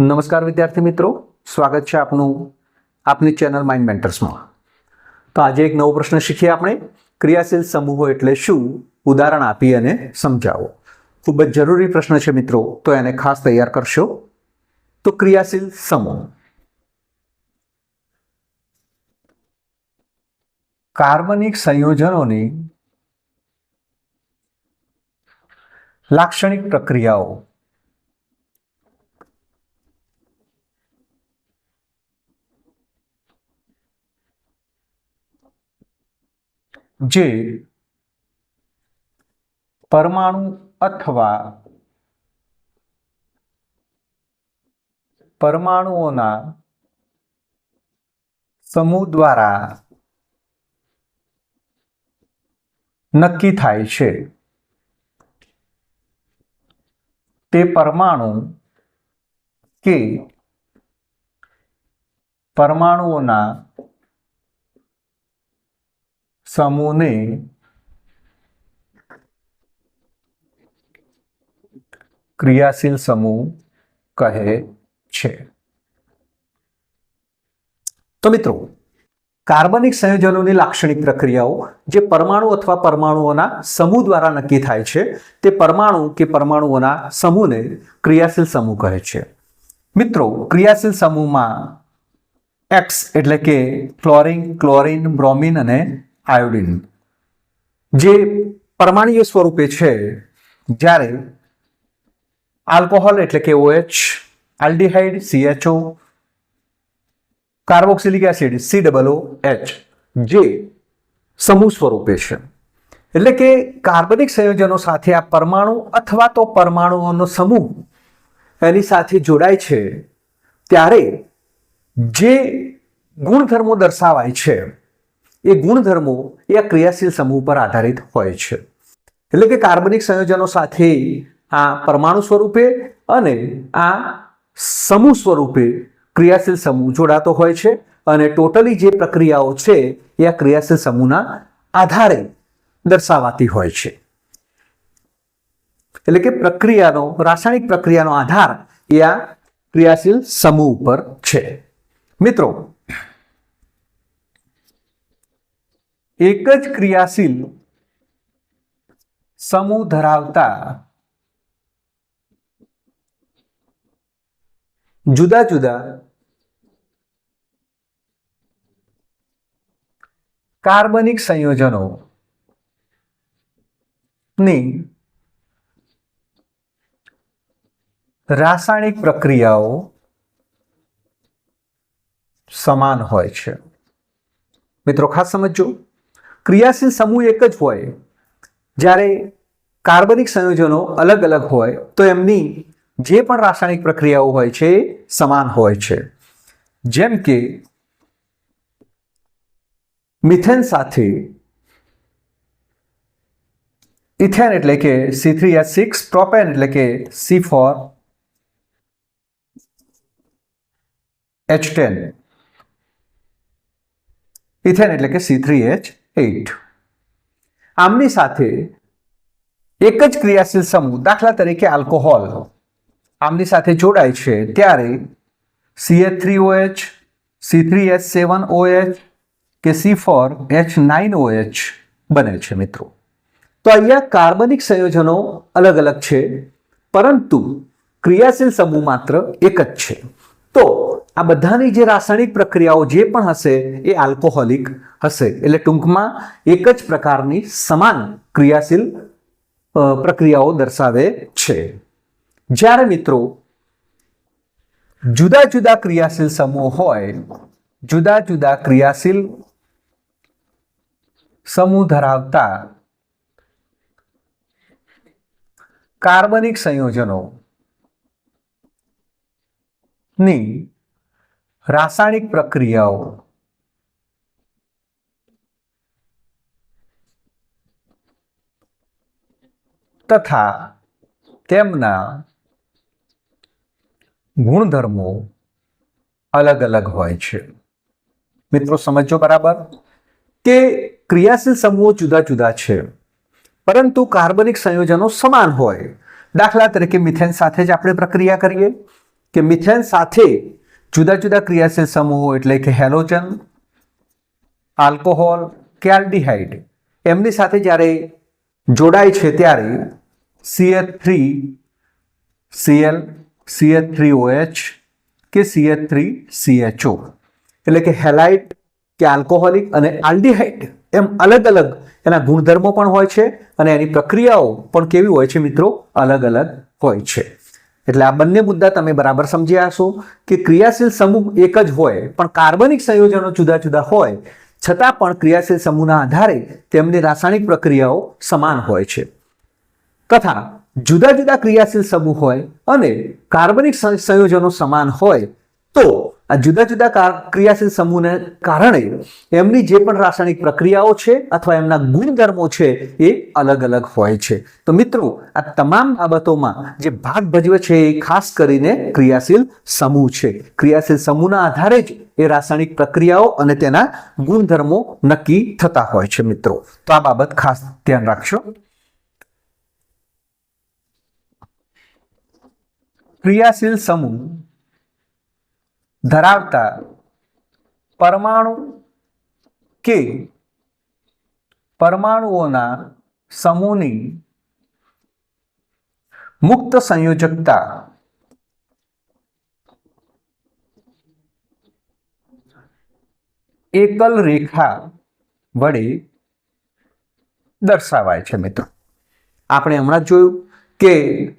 નમસ્કાર વિદ્યાર્થી મિત્રો. સ્વાગત છે આપનું આપની ચેનલ માઇન્ડ મેન્ટર્સમાં તો આજે એક નવો પ્રશ્ન શીખીએ આપણે. ક્રિયાશીલ સમૂહો એટલે શું? ઉદાહરણ આપી અને સમજાવો. ખૂબ જ જરૂરી પ્રશ્ન છે મિત્રો. તો એને ખાસ તૈયાર કરશો. તો ક્રિયાશીલ સમૂહ. કાર્બનિક સંયોજનોની લાક્ષણિક પ્રક્રિયાઓ. જે પરમાણુ અથવા પરમાણુઓના સમૂહ દ્વારા નક્કી થાય છે. તે પરમાણુ કે પરમાણુઓના સમૂહને ક્રિયાશીલ સમૂહ કહે છે. તો મિત્રો, કાર્બનિક સંયોજનોની લાક્ષણિક પ્રક્રિયાઓ જે પરમાણુ અથવા પરમાણુઓના સમૂહ દ્વારા નક્કી થાય છે, તે પરમાણુ કે પરમાણુઓના સમૂહને ક્રિયાશીલ સમૂહ કહે છે. મિત્રો, ક્રિયાશીલ સમૂહમાં એક્સ એટલે કે ફ્લોરિન ક્લોરિન, બ્રોમિન અને આયોડિન, જે પરમાણીય સ્વરૂપે છે, જ્યારે આલ્કોહોલ એટલે કે OH, aldehyde, CHO, carboxylic acid C double O H જે સમૂહ સ્વરૂપે છે. એટલે કે કાર્બનિક સંયોજનો સાથે આ પરમાણુ અથવા તો પરમાણુઓનો સમૂહ એની સાથે જોડાય છે, ત્યારે જે ગુણધર્મો દર્શાવાય છે એ ગુણધર્મો એ આ ક્રિયાશીલ સમૂહ પર આધારિત હોય છે. એટલે કે કાર્બનિક સંયોજનો સાથે આ પરમાણુ સ્વરૂપે અને આ સમૂહ સ્વરૂપે ક્રિયાશીલ સમૂહ જોડાતો હોય છે અને ટોટલી જે પ્રક્રિયાઓ છે એ આ ક્રિયાશીલ સમૂહના આધારે દર્શાવાતી હોય છે. એટલે કે પ્રક્રિયાનો, રાસાયણિક પ્રક્રિયાનો આધાર એ આ ક્રિયાશીલ સમૂહ ઉપર છે. મિત્રો એક જ ક્રિયાશીલ સમૂહ ધરાવતા જુદા જુદા કાર્બનિક સંયોજનો ની રાસાયણિક પ્રક્રિયાઓ સમાન હોય છે. મિત્રો, ખાસ સમજો ક્રિયાશીલ સમૂહ એક જ હોય, જ્યારે કાર્બનિક સંયોજનો અલગ અલગ હોય, તો એમની જે પણ રાસાયણિક પ્રક્રિયાઓ હોય છે, સમાન હોય છે. જેમ કે, મિથેન સાથે ઇથેન એટલે કે C three H six propane એટલે કે C four H ten ethane એટલે કે સી થ્રી એચ એઇટ આમની સાથે એક જ ક્રિયાશીલ સમૂહ, દાખલા તરીકે આલ્કોહોલ, આમની સાથે જોડાય છે. ત્યારે CH three OH C three H seven OH કે C four H nine OH બને છે મિત્રો. તો અહીંયા કાર્બનિક સંયોજનો અલગ અલગ છે, પરંતુ ક્રિયાશીલ સમૂહ માત્ર એક જ છે. તો આ બધાની જે રાસાયણિક પ્રક્રિયાઓ જે પણ હશે, એ આલ્કોહોલિક હશે. એટલે ટૂંકમાં એક જ પ્રકારની સમાન ક્રિયાશીલ પ્રક્રિયાઓ દર્શાવે છે. જ્યારે મિત્રો જુદા જુદા ક્રિયાશીલ સમૂહ હોય, જુદા જુદા ક્રિયાશીલ સમૂહ ધરાવતા કાર્બનિક સંયોજનો ની રાસાયણિક પ્રક્રિયાઓ. તથા તેમના ગુણધર્મો અલગ અલગ હોય છે. મિત્રો સમજો બરાબર? કે ક્રિયાશીલ સમૂહો જુદા જુદા છે, પરંતુ કાર્બનિક સંયોજનો સમાન હોય. દાખલા તરીકે મિથેન સાથે જ આપણે પ્રક્રિયા કરીએ કે મિથેન સાથે જુદા જુદા ક્રિયાશીલ સમૂહો એટલે કે હેલોજન, આલ્કોહોલ કે આલ્ડીહાઇડ એમની સાથે જ્યારે જોડાય છે ત્યારે CH three CL CH three OH કે સીએચ થ્રી સીએચઓ એટલે કે હેલાઇટ કે આલ્કોહોલિક અને આલ્ડીહાઇડ એમ અલગ અલગ એના ગુણધર્મો પણ હોય છે અને એની પ્રક્રિયાઓ પણ કેવી હોય છે મિત્રો? અલગ અલગ હોય છે. એટલે આ બંને મુદ્દા તમે બરાબર સમજ્યા હશો કે ક્રિયાશીલ સમૂહ એક જ હોય, પણ કાર્બનિક સંયોજનો જુદા જુદા હોય. છતાં પણ ક્રિયાશીલ સમૂહના આધારે તેમની રાસાયણિક પ્રક્રિયાઓ સમાન હોય છે. તથા જુદા જુદા ક્રિયાશીલ સમૂહ હોય અને કાર્બનિક સંયોજનો સમાન હોય, તો આ જુદા જુદા કાર- ક્રિયાશીલ સમૂહને કારણે એમની જે પણ રાસાયણિક પ્રક્રિયાઓ છે અથવા એમના ગુણધર્મો છે એ અલગ અલગ હોય છે. તો મિત્રો, આ તમામ બાબતોમાં જે ભાગ ભજવે છે એ ખાસ કરીને ક્રિયાશીલ સમૂહ છે. ક્રિયાશીલ સમૂહના આધારે જ એ રાસાયણિક પ્રક્રિયાઓ અને તેના ગુણધર્મો નક્કી થતા હોય છે મિત્રો. તો આ બાબત ખાસ ધ્યાન રાખશો ક્રિયાશીલ સમૂહ ધરાવતા પરમાણુ કે પરમાણુઓના સમૂહની મુક્ત સંયોજકતા એકલ રેખા વડે દર્શાવાય છે મિત્રો. આપણે હમણાં જોયું કે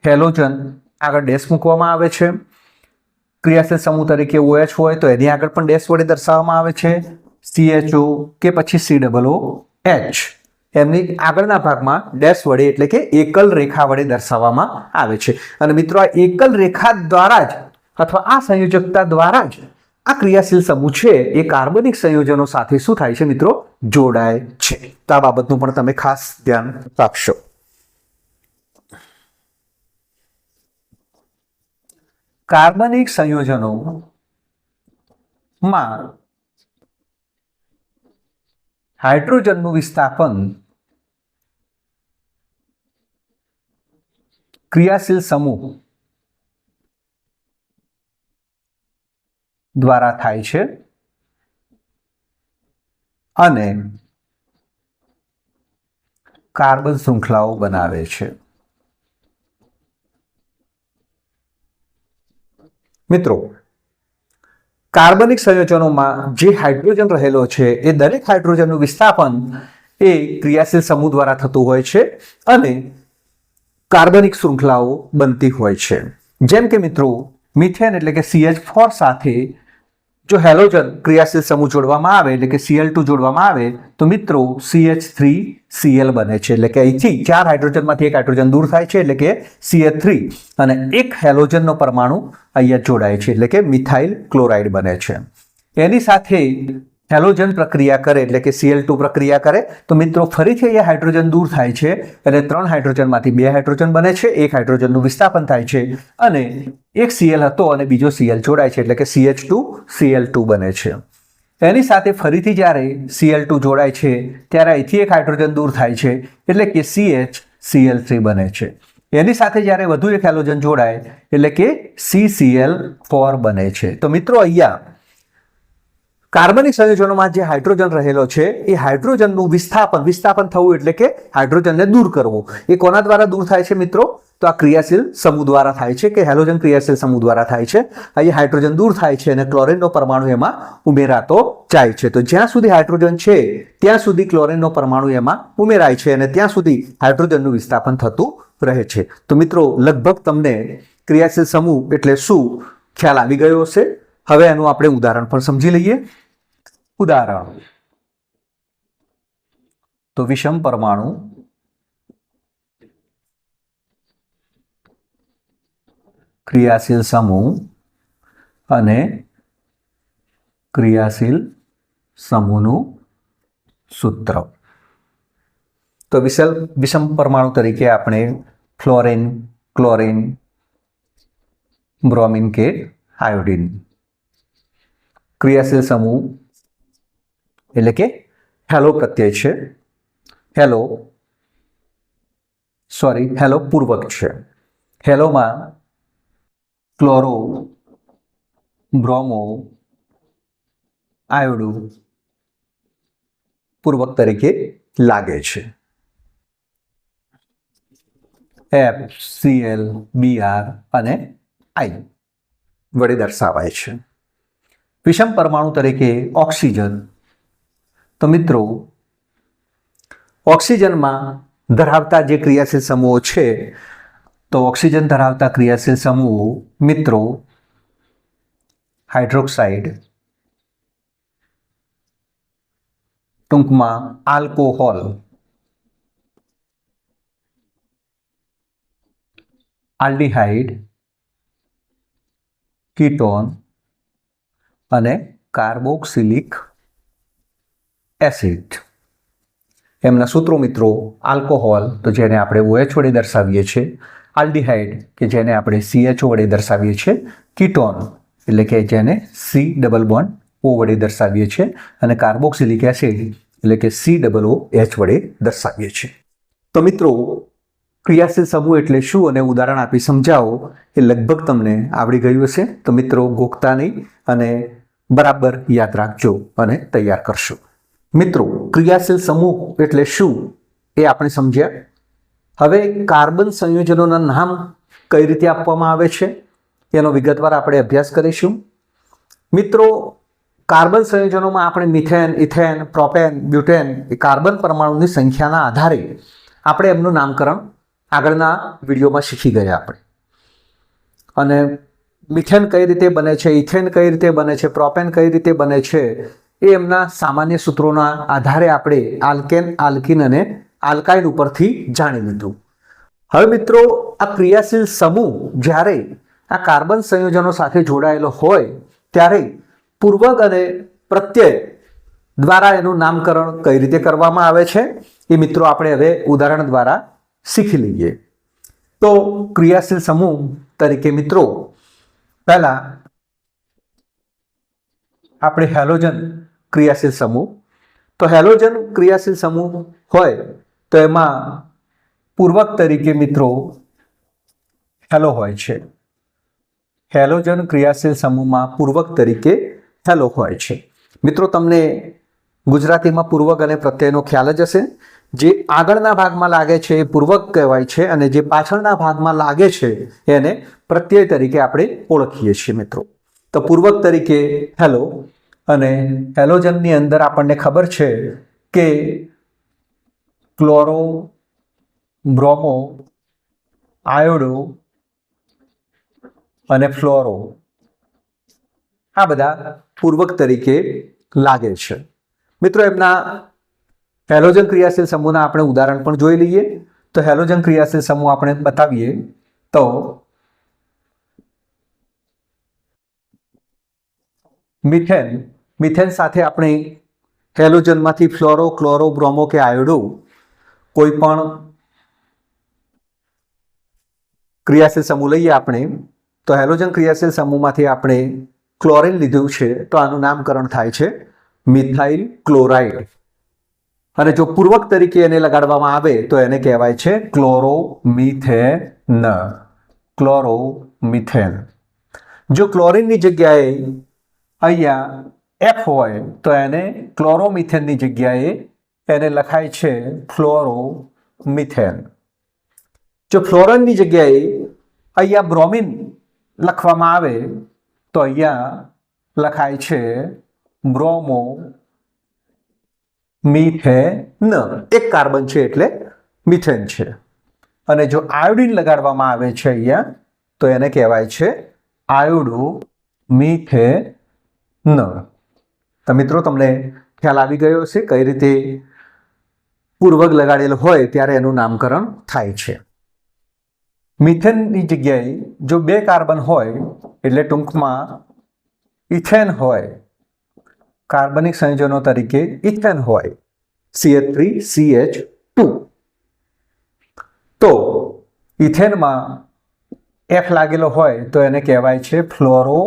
હેલોજન આગળ ડેશ મૂકવામાં આવે છે. ક્રિયાશીલ સમૂહ તરીકે ઓએચ હોય તો એની આગળ પણ ડેશ વડે દર્શાવવામાં આવે છે. સીએચઓ કે પછી સી ડબલ ઓ એચ એમની આગળના ભાગમાં ડેશ વડે એટલે કે એકલ રેખા વડે દર્શાવવામાં આવે છે. અને મિત્રો, આ એકલ રેખા દ્વારા જ અથવા આ સંયોજકતા દ્વારા જ આ ક્રિયાશીલ સમૂહ છે એ કાર્બનિક સંયોજનો સાથે શું થાય છે મિત્રો? જોડાય છે. તો આ બાબતનું પણ તમે ખાસ ધ્યાન રાખશો. કાર્બનિક સંયોજનોમાં હાઇડ્રોજનનું વિસ્થાપન ક્રિયાશીલ સમૂહ દ્વારા થાય છે અને કાર્બન શૃંખલાઓ બનાવે છે. મિત્રો, કાર્બનિક સંયોજનોમાં જે હાઇડ્રોજન રહેલો છે, એ દરેક હાઇડ્રોજનનું વિસ્થાપન એ ક્રિયાશીલ સમૂહ દ્વારા થતું હોય છે અને કાર્બનિક શૃંખલાઓ બનતી હોય છે. જેમ કે મિત્રો, મિથેન એટલે કે સીએચ ફોર સાથે જો હેલોજન ક્રિયાશીલ સમૂહ જોડવામાં આવે, એટલે કે સીએલ ટુ જોડવામાં આવે, તો મિત્રો સીએચ થ્રી સીએલ બને છે. એટલે કે અહીંથી ચાર હાઇડ્રોજનમાંથી એક હાઇડ્રોજન દૂર થાય છે, એટલે કે સીએચ થ્રી અને એક હેલોજનનો પરમાણુ અહીંયા જોડાય છે, એટલે કે મિથાઇલ ક્લોરાઇડ બને છે. એની સાથે હેલોજન પ્રક્રિયા કરે, એટલે કે સીએલ ટુ પ્રક્રિયા કરે, તો મિત્રો ફરીથી અહીંયા હાઇડ્રોજન દૂર થાય છે અને ત્રણ હાઇડ્રોજનમાંથી બે હાઇડ્રોજન બને છે, એક હાઇડ્રોજનનું વિસ્થાપન થાય છે અને એક સીએલ હતો અને બીજો સીએલ જોડાય છે, એટલે કે સીએચ ટુ સીએલ ટુ બને છે. એની સાથે ફરીથી જ્યારે સીએલ ટુ જોડાય છે, ત્યારે અહીંથી એક હાઇડ્રોજન દૂર થાય છે, એટલે કે સીએચ સીએલ થ્રી બને છે. એની સાથે જ્યારે વધુ એક હેલોજન જોડાય, એટલે કે CCl ફોર બને છે. તો મિત્રો અહીંયા કાર્બનિક સંયોજનોમાં જે હાઇડ્રોજન રહેલો છે, એ હાઇડ્રોજનનું વિસ્થાપન વિસ્થાપન થવું એટલે કે હાઇડ્રોજનને દૂર કરવું. એ કોના દ્વારા દૂર થાય છે મિત્રો? તો આ ક્રિયાશીલ સમૂહ દ્વારા થાય છે કે હેલોજન ક્રિયાશીલ સમૂહ દ્વારા થાય છે. અહીં હાઇડ્રોજન દૂર થાય છે અને ક્લોરિનનો પરમાણુ એમાં ઉમેરાતો જાય છે. તો જ્યાં સુધી હાઇડ્રોજન છે, ત્યાં સુધી ક્લોરિનનો પરમાણુ એમાં ઉમેરાય છે અને ત્યાં સુધી હાઇડ્રોજનનું વિસ્થાપન થતું રહે છે. તો મિત્રો, લગભગ તમને ક્રિયાશીલ સમૂહ એટલે શું ખ્યાલ આવી ગયો હશે? હવે એનું આપણે ઉદાહરણ પણ સમજી લઈએ. ઉદાહરણ. તો વિષમ પરમાણુ. ક્રિયાશીલ સમૂહ અને ક્રિયાશીલ સમૂહનું સૂત્ર. તો વિશલ, વિષમ પરમાણુ તરીકે આપણે ફ્લોરિન, ક્લોરિન, બ્રોમિન કે આયોડિન. ક્રિયાશીલ સમૂહ એટલે કે હેલો પ્રત્યય છે. હેલો સોરી હેલો પૂર્વક છે. હેલોમાં ક્લોરો બ્રોમો આયોડો પૂર્વક તરીકે લાગે છે. એફ સીએલ બીઆર અને આઈ વડે દર્શાવાય છે. વિષમ પરમાણુ તરીકે ઓક્સિજન તો મિત્રો, ઓક્સિજનમાં ધરાવતા જે ક્રિયાશીલ સમૂહો છે, તો ઓક્સિજન ધરાવતા ક્રિયાશીલ સમૂહો મિત્રો, હાઇડ્રોક્સાઇડ, ટૂંકમાં આલ્કોહોલ, આલ્ડીહાઇડ, કીટોન અને કાર્બોક્સિલિક એસિડ. એમના સૂત્રો મિત્રો, આલ્કોહોલ, તો જેને આપણે ઓએચ વડે દર્શાવીએ છીએ, આલ્ડીહાઇડ, કે જેને આપણે સીએચઓ વડે દર્શાવીએ છીએ, કીટોન, એટલે કે જેને સી ડબલ બોન્ડ ઓ વડે દર્શાવીએ છીએ, અને કાર્બોક્સિલિક એસિડ, એટલે કે સી ડબલ ઓ એચ વડે દર્શાવીએ છીએ. તો મિત્રો, ક્રિયાશીલ સમૂહ એટલે શું? અને ઉદાહરણ આપી સમજાવો, એ લગભગ તમને આવડી ગયું હશે. તો મિત્રો, ગોખતા નહીં અને બરાબર યાદ રાખજો અને તૈયાર કરશો. મિત્રો, ક્રિયાશીલ સમૂહ એટલે શું એ આપણે સમજ્યા. હવે કાર્બન સંયોજનોના નામ કઈ રીતે આપવામાં આવે છે એનો વિગતવાર આપણે અભ્યાસ કરીશું. મિત્રો, કાર્બન સંયોજનોમાં આપણે મિથેન, ઇથેન, પ્રોપેન, બ્યુટેન એ કાર્બન પરમાણુની સંખ્યાના આધારે આપણે એમનું નામકરણ આગળના વિડીયોમાં શીખી ગયા આપણે. અને મિથેન કઈ રીતે બને છે, ઇથેન કઈ રીતે બને છે, પ્રોપેન કઈ રીતે બને છે એ એમના સામાન્ય સૂત્રોના આધારે આપણે આલ્કેન, આલ્કિન અને આલ્કાઇન ઉપરથી જાણી લીધું. હવે મિત્રો, આ ક્રિયાશીલ સમૂહ જ્યારે આ કાર્બન સંયોજનો સાથે જોડાયેલો હોય, ત્યારે પૂર્વક અને પ્રત્યય દ્વારા એનું નામકરણ કઈ રીતે કરવામાં આવે છે, એ મિત્રો આપણે હવે ઉદાહરણ દ્વારા શીખી લઈએ. તો ક્રિયાશીલ સમૂહ તરીકે મિત્રો, પહેલા આપણે હેલોજન ક્રિયાશીલ સમૂહ. તો હેલોજન ક્રિયાશીલ સમૂહ હોય તો એમાં પૂર્વક તરીકે મિત્રો હેલો હોય છે. હેલોજન ક્રિયાશીલ સમૂહમાં પૂર્વક તરીકે હેલો હોય છે. મિત્રો, તમને ગુજરાતીમાં પૂર્વક અને પ્રત્યયનો ખ્યાલ જ હશે. જે આગળના ભાગમાં લાગે છે એ પૂર્વક કહેવાય છે અને જે પાછળના ભાગમાં લાગે છે એને પ્રત્યય તરીકે આપણે ઓળખીએ છીએ મિત્રો. તો પૂર્વક તરીકે હેલો અને હેલોજનની અંદર આપણને ખબર છે કે ક્લોરો, બ્રોમો, આયોડો અને ફ્લોરો આ બધા પૂર્વક તરીકે લાગે છે. મિત્રો, એમના હેલોજન ક્રિયાશીલ સમૂહના આપણે ઉદાહરણ પણ જોઈ લઈએ. તો હેલોજન ક્રિયાશીલ સમૂહ આપણે બતાવીએ તો મિથેન મિથેન સાથે આપણે હેલોજનમાંથી ફ્લોરો ક્લોરો બ્રોમો કે આયોડો કોઈ પણ ક્રિયાશીલ સમૂહ લઈએ આપણે, તો હેલોજન ક્રિયાશીલ સમૂહમાંથી આપણે ક્લોરિન લીધું છે, તો આનું નામકરણ થાય છે મિથાઇલ ક્લોરાઇડ. અને જો પૂર્વક તરીકે એને લગાડવામાં આવે, તો એને કહેવાય છે ક્લોરોમિથેન. ક્લોરોમિથેન. જો ક્લોરિનની જગ્યાએ અહીંયા એફ હોય તો એને ક્લોરોમિથેનની જગ્યાએ એને લખાય છે ફ્લોરોમિથેન જો ફ્લોરનની જગ્યાએ અહીંયા બ્રોમિન લખવામાં આવે, તો અહીંયા લખાય છે બ્રોમો મિથેન એક કાર્બન છે એટલે મિથેન છે. અને જો આયોડિન લગાડવામાં આવે છે અહીંયા, તો એને કહેવાય છે આયોડો મિથેન તો મિત્રો તમને ખ્યાલ આવી ગયો છે કઈ રીતે પૂર્વક લગાડેલ હોય ત્યારે એનું નામકરણ થાય છે. મિથેનની જગ્યાએ જો બે કાર્બન હોય, એટલે ટૂંકમાં ઇથેન હોય, કાર્બનિક સંયોજનો તરીકે ઇથેન હોય સીએચ થ્રી સીએચ ટુ તો ઇથેનમાં એફ લાગેલો હોય તો એને કહેવાય છે ફ્લોરો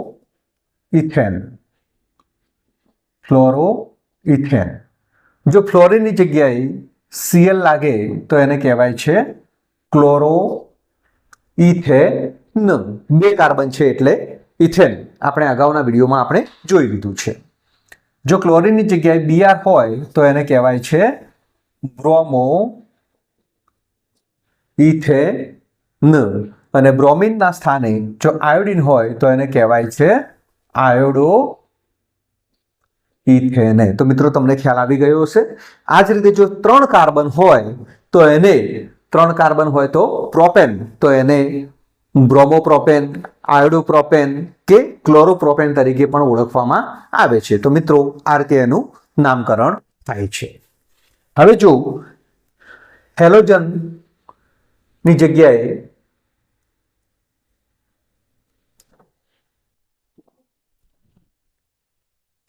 ઇથેન ફ્લોરો ઇથેન જો ફ્લોરિનની જગ્યાએ સીએલ લાગે તો એને કહેવાય છે ક્લોરો ઇથેન બે કાર્બન છે એટલે ઇથેન. આપણે અગાઉના વિડીયોમાં આપણે જોઈ લીધું છે. જો ક્લોરિનની જગ્યાએ બીઆર હોય તો એને કહેવાય છે બ્રોમો ઇથેન અને બ્રોમિનના સ્થાને જો આયોડિન હોય તો એને કહેવાય છે આયોડો ઇથેને તો મિત્રો, તમને ખ્યાલ આવી ગયો હશે આ જ રીતે જો ત્રણ કાર્બન હોય, તો એને ત્રણ કાર્બન હોય તો પ્રોપેન, તો એને બ્રોમોપ્રોપેન, આયોડોપ્રોપેન કે ક્લોરોપ્રોપેન તરીકે પણ ઓળખવામાં આવે છે. તો મિત્રો, આ રીતે એનું નામકરણ થાય છે. હવે જો હેલોજનની જગ્યાએ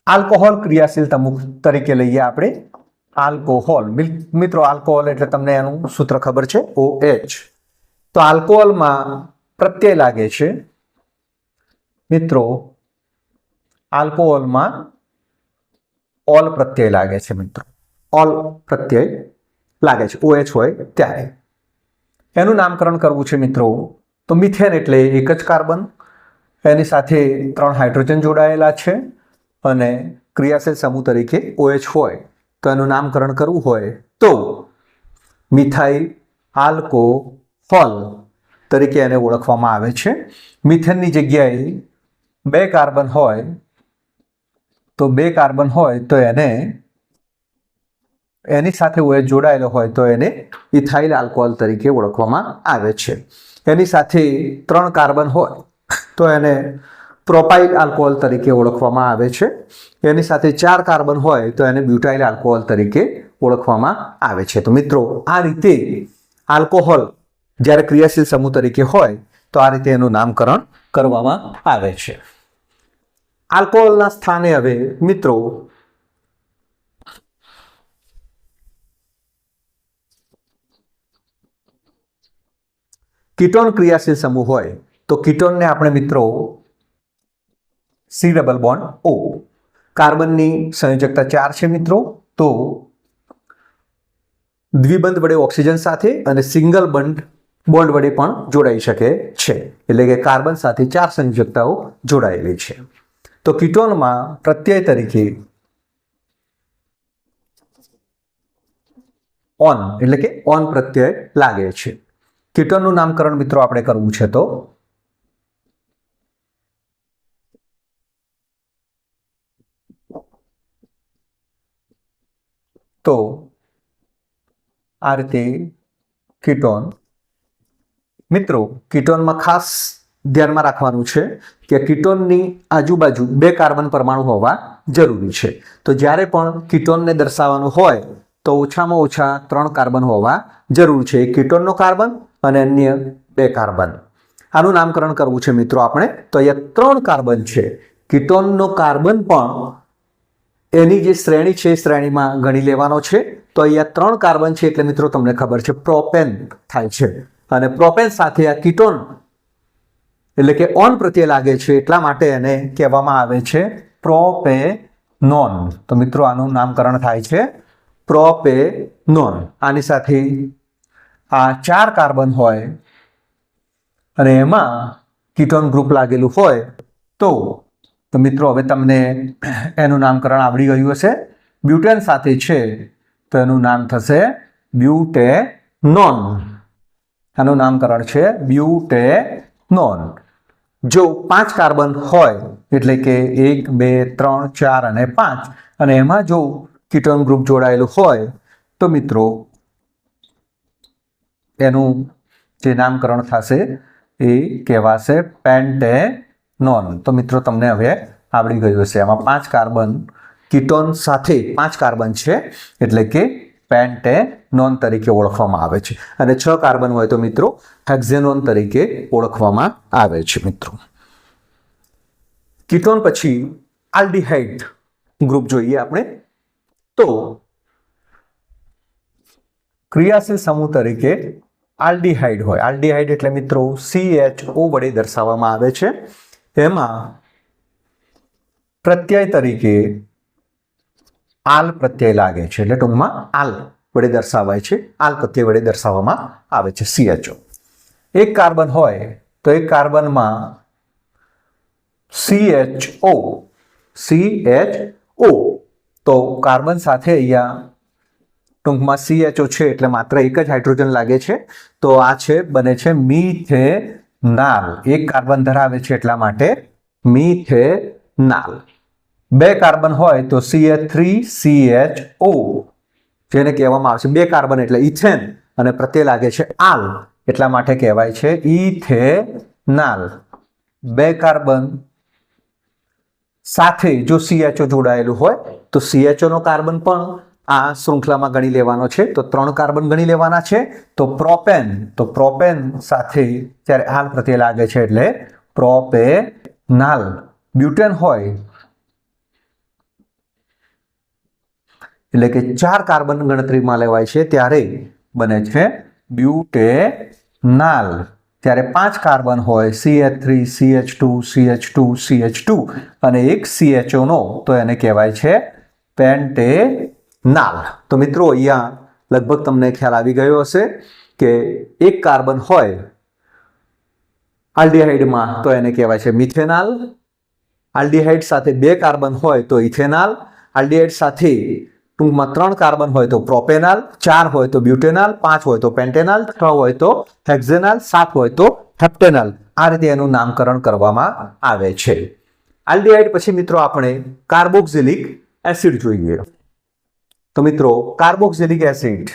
આલ્કોહોલ ક્રિયાશીલ તમુક તરીકે લઈએ આપણે આલ્કોહોલ. મિત્રો, આલ્કોહોલ એટલે તમને એનું સૂત્ર ખબર છે? ઓ એચ તો આલ્કોહોલમાં પ્રત્યય લાગે છે, મિત્રો, આલ્કોહોલમાં ઓલ પ્રત્યય લાગે છે, મિત્રો. ઓલ પ્રત્યય લાગે છે. ઓ એચ હોય ત્યારે. એનું નામકરણ કરવું છે, મિત્રો. તો મિથેન એટલે એક જ કાર્બન. એની સાથે ત્રણ હાઇડ્રોજન જોડાયેલા છે. અને ક્રિયાશીલ સમૂહ તરીકે ઓએચ હોય, તો એનું નામકરણ કરવું હોય તો મિથાઇલ આલ્કોહોલ તરીકે એને ઓળખવામાં આવે છે. મિથેનની જગ્યાએ બે કાર્બન હોય, તો બે કાર્બન હોય તો એને, એની સાથે ઓએચ જોડાયેલો હોય તો એને ઇથાઇલ આલ્કોહોલ તરીકે ઓળખવામાં આવે છે. એની સાથે ત્રણ કાર્બન હોય, તો એને પ્રોપાઇલ આલ્કોહોલ તરીકે ઓળખવામાં આવે છે. એની સાથે ચાર કાર્બન હોય તો એને બ્યુટાઇલ આલ્કોહોલ તરીકે ઓળખવામાં આવે છે. તો મિત્રો, આ રીતે આલ્કોહોલ જ્યારે ક્રિયાશીલ સમૂહ તરીકે હોય તો આ રીતે એનું નામકરણ કરવામાં આવે છે. આલ્કોહોલના સ્થાને હવે મિત્રો, કીટોન ક્રિયાશીલ સમૂહ હોય તો કીટોનને આપણે મિત્રો સી ડબલ બોન્ડ ઓ. કાર્બનની સંયોજકતા ચાર છે મિત્રો. તો દ્વિબંધ વડે ઓક્સિજન સાથે અને સિંગલ બંધ બોન્ડ વડે પણ જોડાઈ શકે છે. એટલે કે કાર્બન સાથે ચાર સંયોજકતાઓ જોડાયેલી છે. તો કિટોનમાં પ્રત્યય તરીકે ઓન એટલે કે ઓન પ્રત્યય લાગે છે. કિટોનનું નામકરણ મિત્રો આપણે કરવું છે તો તો આ રીતે કીટોન, મિત્રો કીટોનમાં ખાસ ધ્યાનમાં રાખવાનું છે કે કીટોનની આજુબાજુ બે કાર્બન પરમાણુ હોવા જરૂરી છે. તો જ્યારે પણ કીટોનને દર્શાવવાનું હોય તો ઓછામાં ઓછા ત્રણ કાર્બન હોવા જરૂર છે. એક કીટોનનો કાર્બન અને અન્ય બે કાર્બન. આનું નામકરણ કરવું છે મિત્રો આપણે. તો અહીંયા ત્રણ કાર્બન છે. કીટોનનો કાર્બન પણ એની જે શ્રેણી છે, એ શ્રેણીમાં ગણી લેવાનો છે. તો અહીંયા ત્રણ કાર્બન છે એટલે મિત્રો તમને ખબર છે, પ્રોપેન થાય છે. અને પ્રોપેન સાથે આ કિટોન એટલે કે ઓન પ્રત્યે લાગે છે, એટલા માટે એને કહેવામાં આવે છે પ્રોપેનોન. તો મિત્રો આનું નામકરણ થાય છે પ્રોપેનોન. આની સાથે આ ચાર કાર્બન હોય અને એમાં કિટોન ગ્રુપ લાગેલું હોય તો તો મિત્રો, હવે તમને એનું નામકરણ આવડી ગયું હશે. બ્યુટેન સાથે છે, તો એનું નામ થશે બ્યુટેનોન. આનું નામકરણ છે બ્યુટેનોન. જો પાંચ કાર્બન હોય, એટલે કે એક, બે, ત્રણ, ચાર અને પાંચ, અને એમાં જો કીટોન ગ્રુપ જોડાયેલું હોય, તો મિત્રો, એનું જે નામકરણ થશે એ કહેવાશે પેન્ટેનોન તો મિત્રો, તમને હવે આવડી ગયું હશે. એમાં પાંચ કાર્બન, કીટોન સાથે પાંચ કાર્બન છે, એટલે કે પેન્ટેનોન તરીકે ઓળખવામાં આવે છે. અને છ કાર્બન હોય તો મિત્રો, હેક્ઝેનોન તરીકે ઓળખવામાં આવે છે, મિત્રો. કીટોન પછી આલ્ડીહાઇડ ગ્રુપ જોઈએ આપણે. તો ક્રિયાશીલ સમૂહ તરીકે આલ્ડીહાઇડ હોય. આલ્ડીહાઇડ એટલે મિત્રો CHO વડે દર્શાવવામાં આવે છે. એમાં પ્રત્યય તરીકે આલ પ્રત્યય લાગે છે. એટલે ટૂંકમાં આલ વડે દર્શાવાય છે. આલ પ્રત્યય વડે દર્શાવવામાં આવે છે. સીએચઓ. એક કાર્બન હોય તો એક કાર્બનમાં CHO H O C H તો કાર્બન સાથે અહીંયા ટૂંકમાં સીએચઓ છે એટલે માત્ર એક જ હાઇડ્રોજન લાગે છે. તો આ છે, બને છે મિથેનાલ એક કાર્બન ધરાવે છે એટલા માટે મિથેનાલ. બે કાર્બન હોય તો C H three C H O જેને કહેવામાં આવે છે બે કાર્બન એટલે ઇથેન અને પ્રત્યે લાગે છે આલ. એટલા માટે કહેવાય છે ઇથેનાલ. બે કાર્બન સાથે જો સીએચઓ જોડાયેલું હોય તો સીએચઓનો કાર્બન પણ આ શૃંખલામાં ગણી લેવાનો છે, તો ત્રણ કાર્બન ગણી લેવાના છે, તો પ્રોપેન તો પ્રોપેન સાથે જ્યારે હાલ પ્રત્યે લાગે છે એટલે પ્રોપેનાલ. બ્યુટેન હોય એટલે કે ચાર કાર્બન ગણતરીમાં લેવાય છે, ત્યારે બને છે બ્યુટેનાલ. ત્યારે પાંચ કાર્બન હોય C H three C H two C H two C H two અને એક CHO નો, તો એને કહેવાય છે પેન્ટેનાલ તો મિત્રો, અહીંયા લગભગ તમને ખ્યાલ આવી ગયો હશે કે એક કાર્બન હોય આલ્ડિહાઇડમાં, તો એને કહેવાય છે મિથેનાલ. આલ્ડિહાઇડ સાથે બે કાર્બન હોય તો ઇથેનાલ. આલ્ડિહાઇડ સાથે ટૂંકમાં ત્રણ કાર્બન હોય તો પ્રોપેનાલ, ચાર હોય તો બ્યુટેનાલ, પાંચ હોય તો પેન્ટેનાલ, છ હોય તો હેક્ઝેનાલ, સાત હોય તો હેપ્ટેનાલ. આ રીતે એનું નામકરણ કરવામાં આવે છે. આલ્ડિહાઇડ પછી મિત્રો આપણે કાર્બોક્સિલિક એસિડ જોઈએ. તો મિત્રો કાર્બોક્સિલિક એસિડ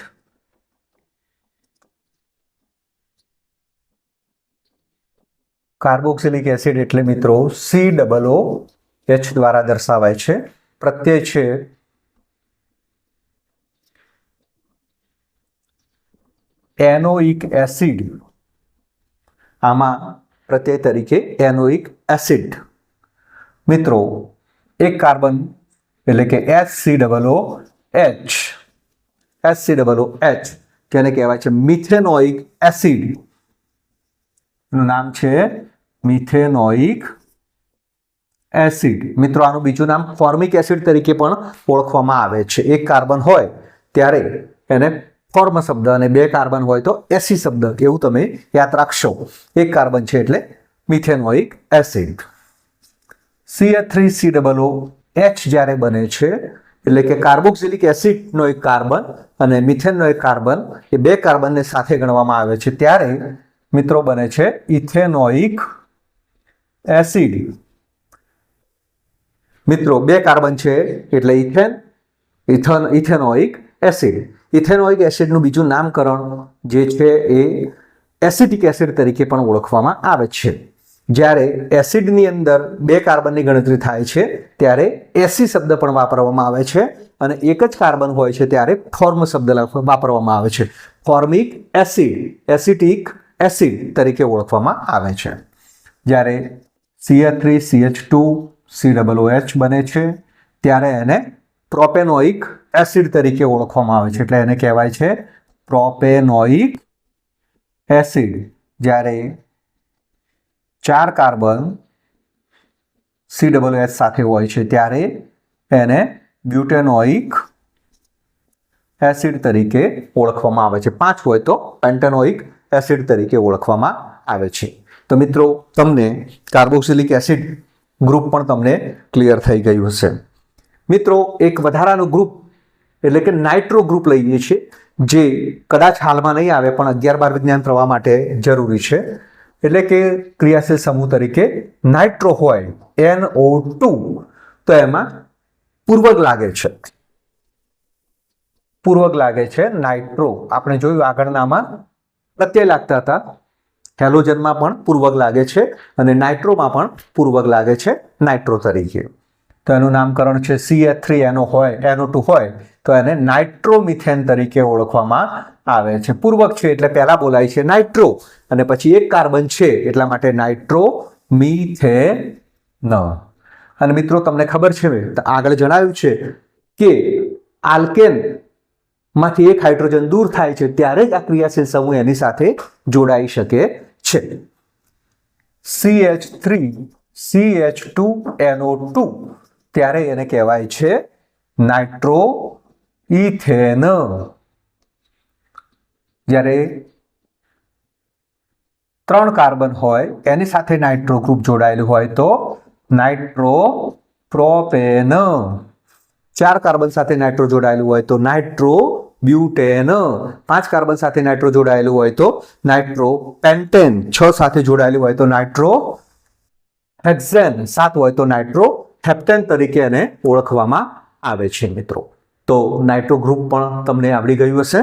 કાર્બોક્સિલિક એસિડ એટલે મિત્રો સી ડબલ ઓ એચ દ્વારા દર્શાવાય છે. પ્રત્યય છે એનોઇક એસિડ. આમાં પ્રત્યય તરીકે એનોઇક એસિડ. મિત્રો, એક કાર્બન એટલે કે H C double O H H C double O H જેને કહેવાય છે મિથેનોઇક એસિડ. નું નામ છે મિથેનોઇક એસિડ. મિત્રો, આનું બીજું નામ ફોર્મિક એસિડ તરીકે પણ ઓળખવામાં આવે છે. એક કાર્બન હોય ત્યારે એને ફોર્મ શબ્દ અને બે કાર્બન હોય તો એસી શબ્દ, એવું તમે યાદ રાખશો. એક કાર્બન છે એટલે methanoic acid. C H three C double O H જ્યારે બને છે એટલે કે કાર્બોક્સિલિક એસિડનો એક કાર્બન અને મિથેનનો એક કાર્બન એ બે કાર્બનને સાથે ગણવામાં આવે છે. ત્યારે મિત્રો બને છે ઇથેનોઇક એસિડ. મિત્રો, બે કાર્બન છે એટલે ethane, ethane, ethanoic acid. Ethanoic એસિડનું બીજું નામકરણ જે છે એ એસિટિક એસિડ તરીકે પણ ઓળખવામાં આવે છે. જ્યારે એસિડની અંદર બે કાર્બનની ગણતરી થાય છે, ત્યારે એસી શબ્દ પણ વાપરવામાં આવે છે અને એક જ કાર્બન હોય છે ત્યારે ફોર્મ શબ્દ વાપરવામાં આવે છે. ફોર્મિક એસિડ એસિટિક એસિડ તરીકે ઓળખવામાં આવે છે. જ્યારે CH three CH two C double H બને છે, ત્યારે એને પ્રોપેનોઇક એસિડ તરીકે ઓળખવામાં આવે છે. એટલે એને કહેવાય છે પ્રોપેનોઇક એસિડ જ્યારે ચાર કાર્બન સી ડબલ એચ સાથે હોય છે ત્યારે એને બ્યુટેનોઇક એસિડ તરીકે ઓળખવામાં આવે છે. પાંચ હોય તો પેન્ટેનોઇક એસિડ તરીકે ઓળખવામાં આવે છે. તો મિત્રો, તમને કાર્બોક્સિલિક એસિડ ગ્રુપ પણ તમને ક્લિયર થઈ ગયું હશે. મિત્રો, એક વધારાનું ગ્રુપ, એટલે કે નાઇટ્રો ગ્રુપ લઈએ છીએ, જે કદાચ હાલમાં નહીં આવે, પણ અગિયાર બાર વિજ્ઞાન પ્રવાહ માટે જરૂરી છે. એટલે કે ક્રિયાશીલ સમૂહ તરીકે નાઇટ્રો હોય, એન ઓ ટુ, તો એમાં પૂર્વક લાગે છે. પૂર્વક લાગે છે નાઇટ્રો. આપણે જોયું આગળનામાં પ્રત્યય લાગતા હતા. હેલોજનમાં પણ પૂર્વક લાગે છે અને નાઇટ્રોમાં પણ પૂર્વક લાગે છે નાઇટ્રો તરીકે. તો એનું નામકરણ છે સી એ થ્રી એનો હોય, એનો ટુ હોય, તો એને નાઇટ્રોમિથેન તરીકે ઓળખવામાં આવે છે. પૂર્વક છે એટલે પહેલા બોલાય છે નાઇટ્રો. અને પછી એક કાર્બન છે, એટલા માટે નાઇટ્રો મિથેન અને મિત્રો, તમને ખબર છે આગળ જણાવ્યું છે કે આલ્કેનમાંથી એક હાઇડ્રોજન દૂર થાય છે, ત્યારે જ આ ક્રિયાશીલ સમૂહ એની સાથે જોડાઈ શકે છે. C H three C H two NO two ત્યારે એને કહેવાય છે નાઇટ્રો ઇથેન જ્યારે ત્રણ કાર્બન હોય, એની સાથે નાઇટ્રો ગ્રુપ જોડાયેલું હોય તો નાઇટ્રો પ્રોપેન ચાર કાર્બન સાથે નાઇટ્રો જોડાયેલું હોય તો નાઇટ્રો બ્યુટેન પાંચ કાર્બન સાથે નાઇટ્રો જોડાયેલું હોય તો નાઇટ્રો પેન્ટેન છ સાથે જોડાયેલું હોય તો નાઇટ્રો હેક્ઝેન સાત હોય તો નાઇટ્રો હેપ્ટેન તરીકે એને ઓળખવામાં આવે છે, મિત્રો. તો નાઇટ્રો ગ્રુપ પણ તમને આવડી ગયું હશે.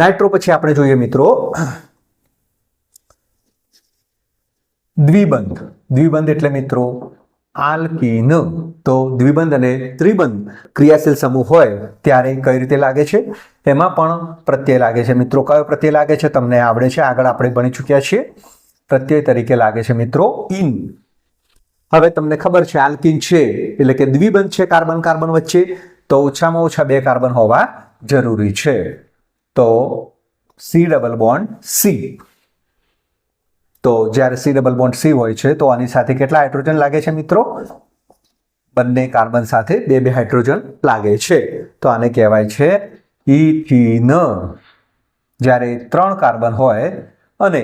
નાઇટ્રો પછી આપણે જોઈએ, મિત્રો દ્વિબંધ. દ્વિબંધ એટલે મિત્રો, આલ્કીન. તો દ્વિબંધ અને ત્રિબંધ ક્રિયાશીલ સમૂહ હોય ત્યારે કઈ રીતે લાગે છે? એમાં પણ પ્રત્યય લાગે છે. મિત્રો, કયો પ્રત્યય લાગે છે? તમને આવડે છે. આગળ આપણે ભણી ચૂક્યા છીએ. પ્રત્યય તરીકે લાગે છે મિત્રો ઇન હવે તમને ખબર છે, આલ્કિન છે, એટલે કે દ્વિબંધ છે કાર્બન કાર્બન વચ્ચે. તો ઓછામાં ઓછા બે કાર્બન હોવા જરૂરી છે. તો સી ડબલ બોન્ડ સી. તો જ્યારે સી ડબલ બોન્ડ સી હોય છે, તો આની સાથે કેટલા હાઇડ્રોજન લાગે છે મિત્રો? બંને કાર્બન સાથે બે બે હાઇડ્રોજન લાગે છે. તો આને કહેવાય છે ઇથિન જ્યારે ત્રણ કાર્બન હોય અને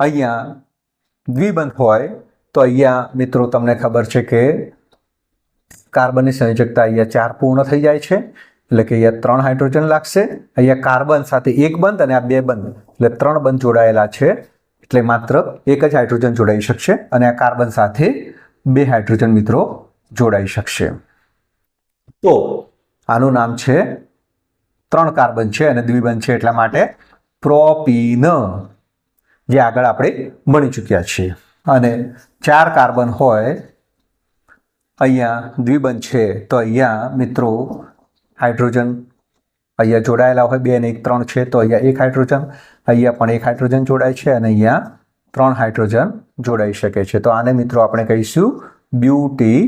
અહીંયા દ્વિબંધ હોય, તો અહીંયા મિત્રો તમને ખબર છે કે કાર્બનની સંયોજકતા અહીંયા ચાર પૂર્ણ થઈ જાય છે. એટલે કે અહીંયા ત્રણ હાઇડ્રોજન લાગશે. અહીંયા કાર્બન સાથે એક બંધ અને આ બે બંધ. એટલે ત્રણ બંધ જોડાયેલા છે. એટલે માત્ર એક જ હાઇડ્રોજન જોડાઈ શકશે અને આ કાર્બન સાથે બે હાઇડ્રોજન મિત્રો જોડાઈ શકશે. તો આનું નામ છે ત્રણ કાર્બન છે અને દ્વિબંધ છે એટલા માટે પ્રોપીન, જે આગળ આપણે ભણી ચૂક્યા છીએ. અને ચાર કાર્બન હોય, અહીંયા દ્વિબંધ છે, તો અહીંયા મિત્રો હાઇડ્રોજન અહીંયા જોડાયેલા હોય બે અને એક ત્રણ છે, તો અહીંયા એક હાઇડ્રોજન, અહીંયા પણ એક હાઇડ્રોજન જોડાય છે અને અહીંયા ત્રણ હાઇડ્રોજન જોડાઈ શકે છે. તો આને મિત્રો આપણે કહીશું બ્યુટી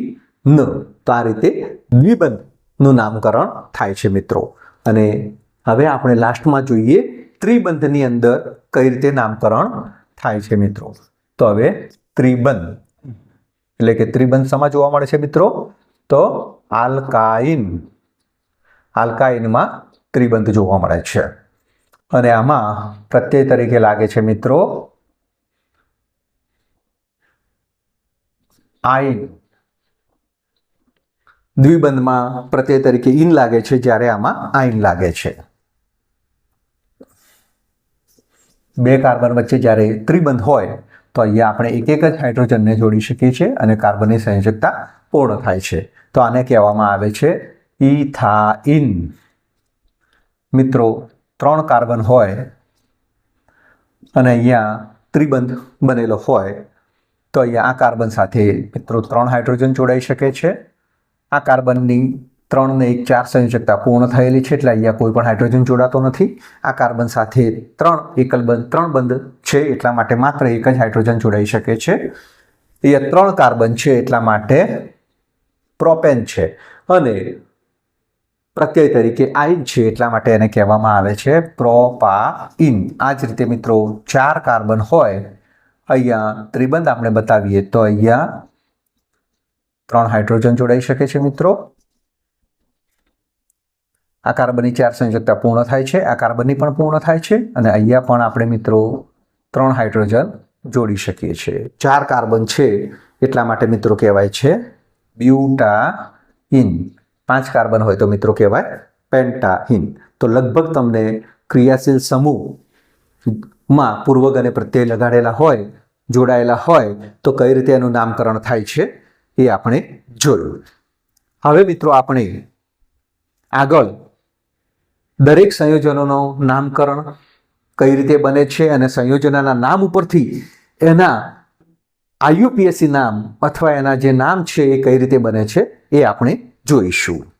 ન તો આ રીતે દ્વિબંધનું નામકરણ થાય છે મિત્રો. અને હવે આપણે લાસ્ટમાં જોઈએ ત્રિબંધની અંદર કઈ રીતે નામકરણ થાય છે મિત્રો. તો હવે ત્રિબંધ. એટલે કે ત્રિબંધ સમા જોવા મળે છે મિત્રો. તો આલ્કાઇન. આલ્કાઇનમાં ત્રિબંધ જોવા મળે છે. અને આમાં પ્રત્યય તરીકે લાગે છે મિત્રો, આઈન. દ્વિબંધમાં પ્રત્યય તરીકે ઇન લાગે છે જ્યારે આમાં આઈન લાગે છે. બે કાર્બન વચ્ચે જ્યારે ત્રિબંધ હોય, તો અહીંયા આપણે એક એક જ હાઇડ્રોજનને જોડી શકીએ છીએ અને કાર્બનની સંયોજકતા પૂર્ણ થાય છે. તો આને કહેવામાં આવે છે ઇથાઇન મિત્રો, ત્રણ કાર્બન હોય અને અહીંયા ત્રિબંધ બનેલો હોય, તો અહીંયા આ કાર્બન સાથે મિત્રો ત્રણ હાઇડ્રોજન જોડાઈ શકે છે. આ કાર્બનની ત્રણ ને એક ચાર સંયોજકતા પૂર્ણ થયેલી છે, એટલે અહીંયા કોઈ પણ હાઇડ્રોજન જોડાતો નથી. આ કાર્બન સાથે ત્રણ એકલ બંધ, ત્રણ બંધ છે, એટલા માટે માત્ર એક જ હાઇડ્રોજન જોડાઈ શકે છે. અહીંયા ત્રણ કાર્બન છે, એટલા માટે પ્રોપેન છે. અને પ્રત્યય તરીકે આઈન છે એટલા માટે એને કહેવામાં આવે છે. Propyne. આ જ રીતે મિત્રો, ચાર કાર્બન હોય, અહીંયા ત્રિબંધ આપણે બતાવીએ તો અહીંયા ત્રણ હાઇડ્રોજન જોડાઈ શકે છે મિત્રો. આ કાર્બનની ચાર સંયોજકતા પૂર્ણ થાય છે. આ કાર્બનની પણ પૂર્ણ થાય છે અને અહીંયા પણ આપણે મિત્રો ત્રણ હાઇડ્રોજન જોડી શકીએ છીએ. ચાર કાર્બન છે એટલા માટે મિત્રો કહેવાય છે બ્યુટાઇન પાંચ કાર્બન હોય તો મિત્રો કહેવાય પેન્ટાહીન. તો લગભગ તમને ક્રિયાશીલ સમૂહમાં પૂર્વક અને પ્રત્યય લગાડેલા હોય, જોડાયેલા હોય, તો કઈ રીતે એનું નામકરણ થાય છે એ આપણે જોયું. હવે મિત્રો આપણે આગળ દરેક સંયોજનોનું નામકરણ કઈ રીતે બને છે અને સંયોજનના નામ ઉપરથી એના આઈયુપીએસસી નામ અથવા એના જે નામ છે એ કઈ રીતે બને છે એ આપણે Do.